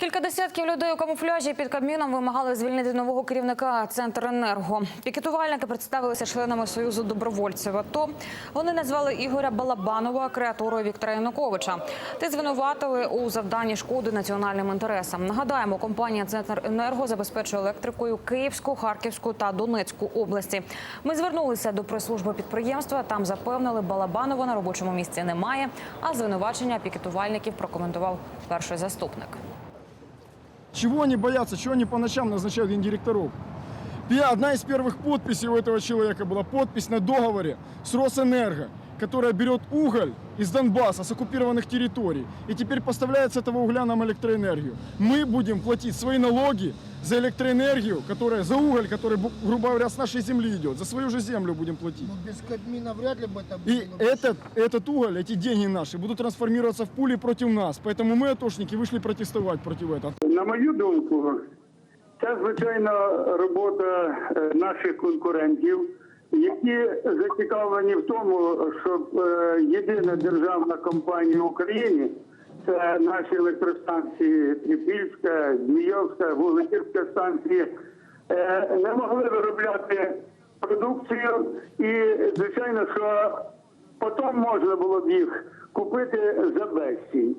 Кілька десятків людей у камуфляжі під Кабміном вимагали звільнити нового керівника Центренерго. Пікетувальники представилися членами Союзу добровольців АТО. Вони назвали Ігоря Балабанова креатурою Віктора Януковича. Ти звинуватили у завданні шкоди національним інтересам. Нагадаємо, компанія Центренерго забезпечує електрикою Київську, Харківську та Донецьку області. Ми звернулися до прес-служби підприємства. Там запевнили, Балабанова на робочому місці немає. А звинувачення пікетувальників прокоментував перший заступник. Чего они боятся, чего они по ночам назначают гендиректоров? Пе- Одна из первых подписей у этого человека была подпись на договоре с Росэнерго, Которая берет уголь из Донбасса, с оккупированных территорий, и теперь поставляет с этого угля нам электроэнергию. Мы будем платить свои налоги за электроэнергию, которая, за уголь, который, грубо говоря, с нашей земли идет. За свою же землю будем платить. Ну, без Кабмина вряд ли бы это И было. бы. этот, этот уголь, эти деньги наши будут трансформироваться в пули против нас. Поэтому мы, атошники, вышли протестовать против этого. На мою думку, це звичайно робота наших конкурентів, які зацікавлені в тому, щоб е, єдина державна компанія в Україні це наші електростанції Трипільська, Змійовська, Вугледівська станції, е, не могли виробляти продукцію, і звичайно, що потім можна було б їх купити за безцінь.